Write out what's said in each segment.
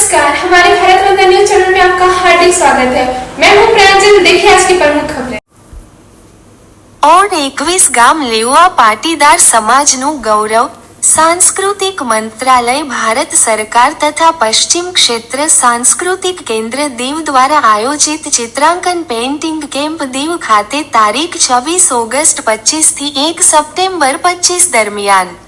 नमस्कार हमारे Bharat Ratna news channel में आपका हार्दिक स्वागत है मैं हूं प्रांजल देखिए आज की प्रमुख खबरें ઓણ એકવીસ ગામ લેવા પાટીદાર સમાજનું ગૌરવ સાંસ્કૃતિક મંત્રાલય ભારત સરકાર તથા પશ્ચિમ ક્ષેત્ર સાંસ્કૃતિક કેન્દ્ર દીવ દ્વારા આયોજિત ચિત્રાંકન પેઇન્ટિંગ કેમ્પ દીવ ખાતે તારીખ છવ્વીસ ઓગસ્ટ પચીસ થી એક સપ્ટેમ્બર પચીસ દરમિયાન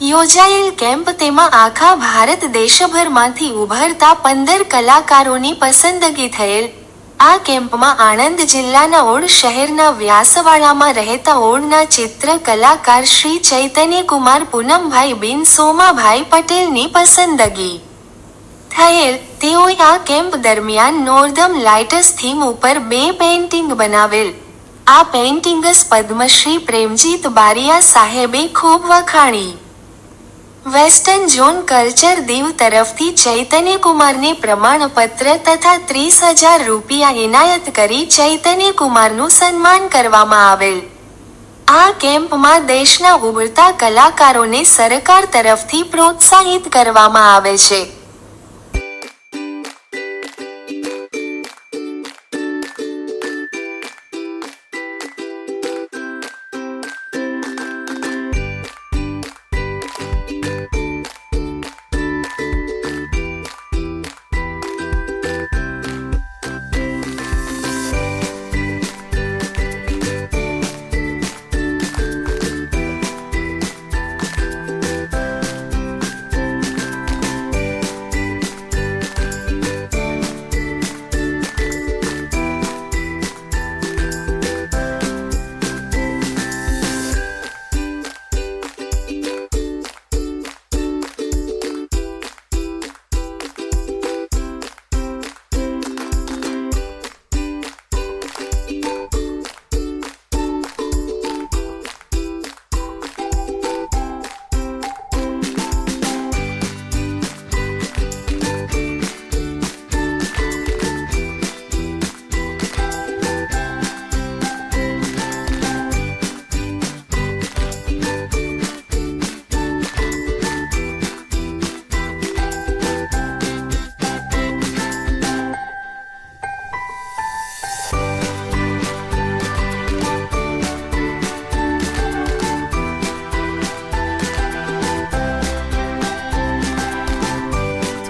યોજાયેલ કેમ્પ તેમાં આખા ભારત દેશભરમાંથી ઉભરતા પંદર કલાકારોની પસંદગી થયેલ. આ કેમ્પમાં આણંદ જિલ્લાના ઓડ શહેરના વ્યાસવાડામાં રહેતા ઓડના ચિત્ર કલાકાર શ્રી ચૈતન્યકુમાર પૂનમભાઈ બિન સોમાભાઈ પટેલની પસંદગી. થયેલ, તેઓએ આ કેમ્પ દરમિયાન નોર્ધમ લાઇટસ થીમ ઉપર બે પેઇન્ટિંગ બનાવેલ. આ પેઇન્ટિંગ્સ પદ્મશ્રી પ્રેમજીત બારિયા સાહેબે ખૂબ વખાણી. વેસ્ટર્ન ઝોન કલ્ચર દીવ તરફથી ચૈતન્ય કુમારને પ્રમાણપત્ર તથા ત્રીસ હજાર રૂપિયા એનાયત કરી ચૈતન્ય કુમારનું સન્માન કરવામાં આવેલ. આ કેમ્પમાં દેશના ઉભરતા કલાકારોને સરકાર તરફથી પ્રોત્સાહિત કરવામાં આવે છે.